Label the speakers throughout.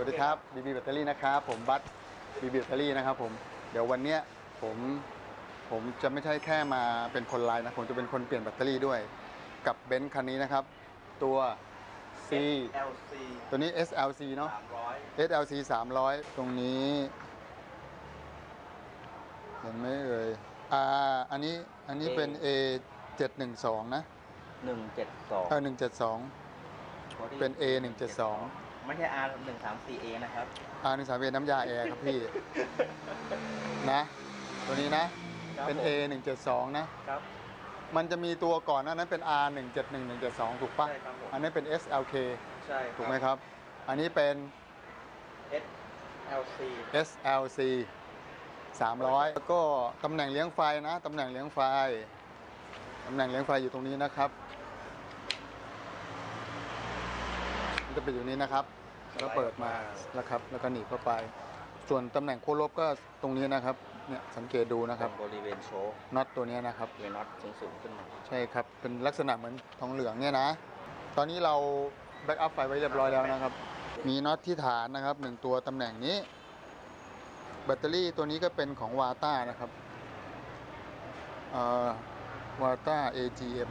Speaker 1: วัสดีครับบีบีแบตเตอรี่นะครับผมบัตบีบีแบตเตอรี่นะครับผมเดี๋ยววันเนี้ยผมผมจะไม่ใช่แค่มาเป็นคนไลน์นะ ผมจะเป็นคนเปลี่ยนแบตเตอรี่ด้วย กับเบนซ์คันนี้นะครับ ตัว C
Speaker 2: LC
Speaker 1: ตัวนี้ SLC เนาะ
Speaker 2: 300
Speaker 1: SLC 300 ตรงนี้ เห็นไหมเอ่ยอ่าอันนี้อันนี้เป็น A 712นะ
Speaker 2: 172
Speaker 1: เออ172 เป็น A 172
Speaker 2: ไม่ใช่ R 134 A นะครับ
Speaker 1: อาหนึ่งสามเอน้ำยาแอร์ครับพี่นะ ตัวนี้นะ
Speaker 2: ครับ
Speaker 1: เป็น
Speaker 2: ผม
Speaker 1: A 1 7 2นะ
Speaker 2: ครับ
Speaker 1: มันจะมีตัวก่อนหนานั้นเป็น R 1 7 1 1 7 2ถูกปะ
Speaker 2: ใช่ครับผม
Speaker 1: อันนี้เป็น SLK
Speaker 2: ใช่
Speaker 1: ถูกไหมครับ อันนี้เป็น
Speaker 2: SLC
Speaker 1: SLC 300 แล้วก็ตำแหน่งเลี้ยงไฟนะ ตำแหน่งเลี้ยงไฟ ตำแหน่งเลี้ยงไฟอยู่ตรงนี้นะครับ มัน จะเป็นอยู่นี้นะครับ แล้วเปิดมาแล้วครับ แล้วก็หนีบเข้าไป ส่วนตำแหน่งโค้ดลบก็ตรงนี้นะครับเนี่ยสังเกตดูนะครับ
Speaker 2: บริเวณโชว์
Speaker 1: น็อตตัวเนี้ยนะครับ
Speaker 2: เวน็อตสูงๆขึ้นมา
Speaker 1: ใช่ครับเป็นลักษณะเหมือนทองเหลืองเนี่ยนะ ตอนนี้เราแบ็กอัพไฟไว้เรียบร้อยแล้วนะครับ มีน็อตที่ฐานนะครับหนึ่งตัวตำแหน่งนี้ แบตเตอรี่ตัวนี้ก็เป็นของวาต้านะครับวาต้า AGM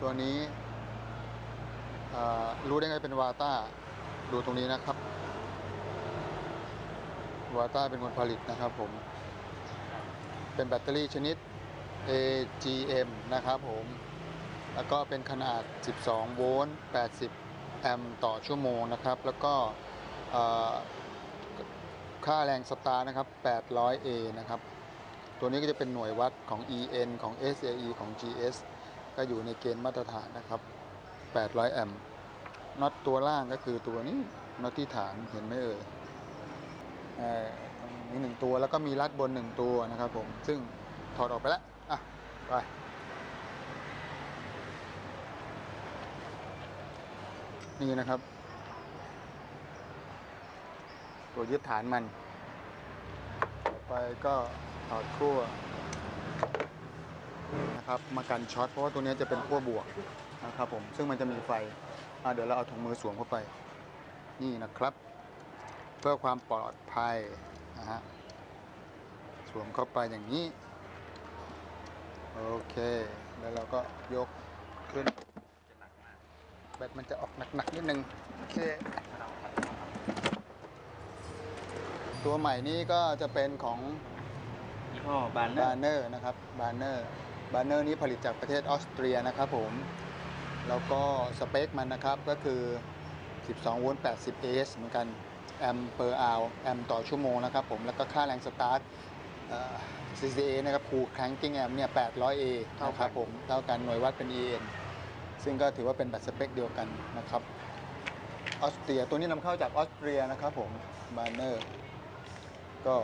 Speaker 1: ตัวนี้เอ่อ รู้ได้ไงเป็นวาต้าดูตรงนี้นะครับวาต้าเป็นคนผลิตนะครับผม เป็นแบตเตอรี่ชนิด AGM นะครับผม แล้วก็เป็นขนาด 12 โวลต์ 80 แอมป์ต่อชั่วโมงนะครับ แล้วก็ค่าแรงสตาร์นะครับ 800A นะครับ ตัวนี้ก็จะเป็นหน่วยวัดของ EN ของ SAE ของ GS ก็อยู่ในเกณฑ์มาตรฐานนะครับ 800 แอมป์น็อตตัวล่างก็คือตัวนี้น็อตที่ฐานเห็นไหมเอ่ยเอ่อตรงนี้หนึ่งตัวแล้วก็มีรัดบนหนึ่งตัวนะครับผม ซึ่งถอดออกไปแล้ว อะ ไป นี่นะครับ ตัวยึดฐานมัน ต่อไปก็ถอดขั้วนะครับ มากันช็อตเพราะว่าตัวนี้จะเป็นขั้วบวก นะครับผมซึ่งมันจะมีไฟอะเดี๋ยวเราเอาถุงมือสวมเข้าไป นี่นะครับ เพื่อความปลอดภัยนะฮะสวมเข้าไปอย่างนี้ โอเค แล้วเราก็ยกขึ้นแบตมันจะออกหนักๆนิดนึงโอเคตัวใหม่นี้ก็จะเป็นของ
Speaker 2: ยี่ห้อบานเน
Speaker 1: บา
Speaker 2: อร์
Speaker 1: นเนอร์นะครับบานเนอร์บานเนอร์นี้ผลิตจากประเทศออสเตรียนะครับผม แล้วก็สเปคมันนะครับก็คือ 12 โวลต์ 80 AS เหมือนกัน แอมเปอร์อาวแอมต่อชั่วโมงนะครับผมแล้วก็ค่าแรงสตาร์ทเอ่อ CCA นะครับคูครั้งกิ้งแอมเนี่ย 800A นะครับผมเท่ากันหน่วยวัดเป็น EN ซึ่งก็ถือว่าเป็นแบบสเปคเดียวกันนะครับออสเตรียตัวนี้นำเข้าจากออสเตรียนะครับผมบานเนอร์ก็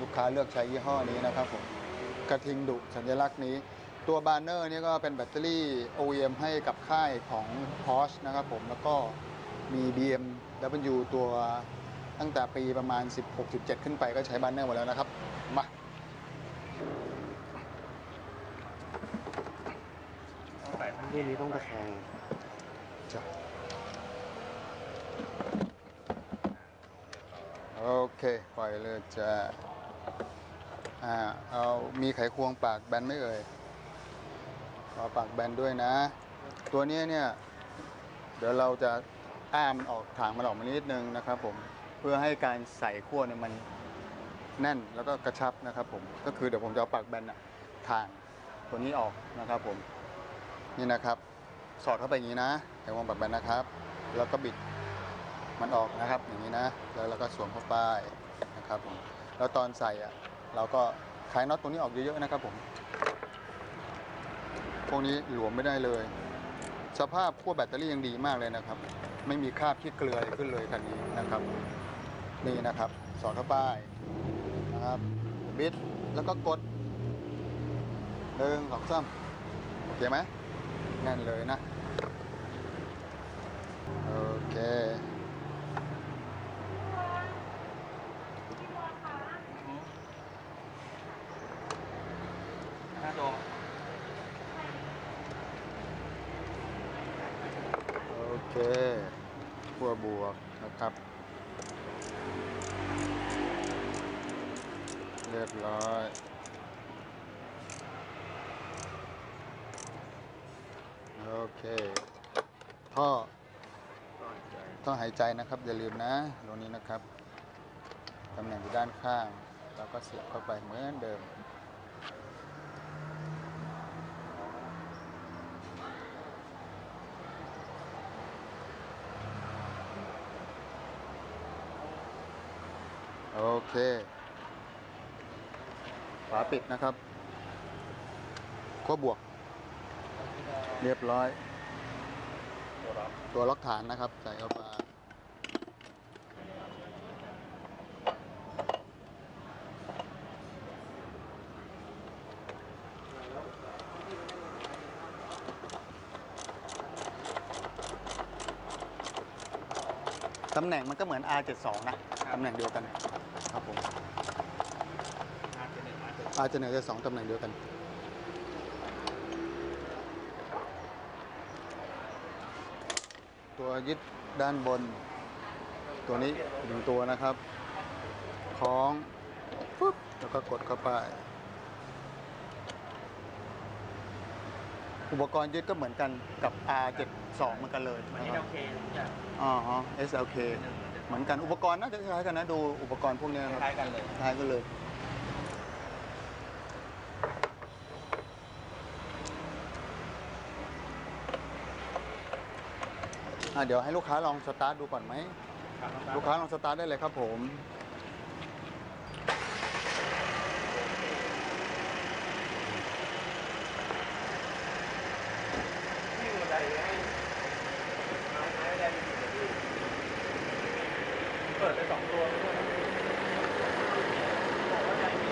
Speaker 1: ลูกค้าเลือกใช้ยี่ห้อนี้นะครับผมกระทิงดุสัญลักษณ์นี้ ตัวบานเนอร์นี่ก็เป็นแบตเตอรี่ OEM ให้กับค่ายของ Porsche นะครับผม แล้วก็มี BMW ตัวตั้งแต่ปีประมาณ 16-17 ขึ้นไปก็ใช้บานเนอร์หมดแล้วนะครับ มา
Speaker 3: รุ่นนี้ต้องตะแคง
Speaker 1: จ้ะโอเค ปล่อยเลยจ้ะอ่า เอา มีไขควงปากแบนไหม่เอ่ย ขอปากแบนด้วยนะ ตัวนี้เนี่ย เดี๋ยวเราจะอ้ามออกถางมันออกมานิดนึงนะครับผมเพื่อให้การใส่ขั้วเนี่ยมันแน่นแล้วก็กระชับนะครับผมก็คือเดี๋ยวผมจะเอาปากแบนอะทางตัวนี้ออกนะครับผมนี่นะครับ สอดเข้าไปอย่างนี้นะไขควงปากแบนนะครับ แล้วก็บิดมันออกนะครับ อย่างนี้นะ แล้วเราก็สวมเข้าไปนะครับผมแล้วตอนใส่อะเราก็คลายน็อตตรงนี้ออกเยอะๆนะครับผม พวกนี้หลวมไม่ได้เลย สภาพขั้วแบตเตอรี่ยังดีมากเลยนะครับ ไม่มีคราบที่เกลืออะไรขึ้นเลยคันนี้นะครับ นี่นะครับสอดเข้าไปนะครับบิดแล้วก็กดหนึ่งสองสามโอเคไหมแน่นเลยนะ โอเค ขั้วบวกนะครับ เรียบร้อย โอเค ท่อ ท่อหายใจนะครับ อย่าลืมนะ ตรงนี้นะครับ ตำแหน่งอยู่ด้านข้าง แล้วก็เสียบเข้าไปเหมือนเดิม โอเค ฝาปิดนะครับขั้วบวก เรียบร้อย ตัวล็อกฐานนะครับ ใส่เข้าไปตำแหน่งมันก็เหมือน R72 นะ ตำแหน่งเดียวกัน ครับผม
Speaker 2: อาร์จะหนึ่งอาจะ
Speaker 1: อาจจะหนึ่งจะสองตำแหน่งเดียวกันตัวยึดด้านบน ตัวนี้หนึ่งตัวนะครับคล้องปุ๊บแล้วก็กดเข้าไป อุปกรณ์ยึดก็เหมือนกันกับ R72 เหมือนกันเลย
Speaker 2: มัน
Speaker 1: นะ
Speaker 2: นี่
Speaker 1: ครั
Speaker 2: โอเคทุกอย่าง
Speaker 1: อ๋อฮะ SLK เหมือนกันอุปกรณ์น่าจะคล้ายกันนะดูอุปกรณ์พวกนี้นะครับ
Speaker 2: คล้ายกันเลย
Speaker 1: คล้ายกันเลยอะเดี๋ยวให้ลูกค้าลองสตาร์ทดูก่อนไหม
Speaker 2: ครับน้อง
Speaker 1: ลูกค้าลองสตาร์ทได้เลยครับผม
Speaker 2: นี่มันได้ให้ไม่ได้ดีเลยพี่เปิดไปสองตัวด้วยบอกว่าใจดี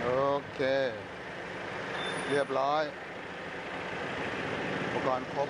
Speaker 1: โอ เค เรียบร้อย อุปกรณ์ครบ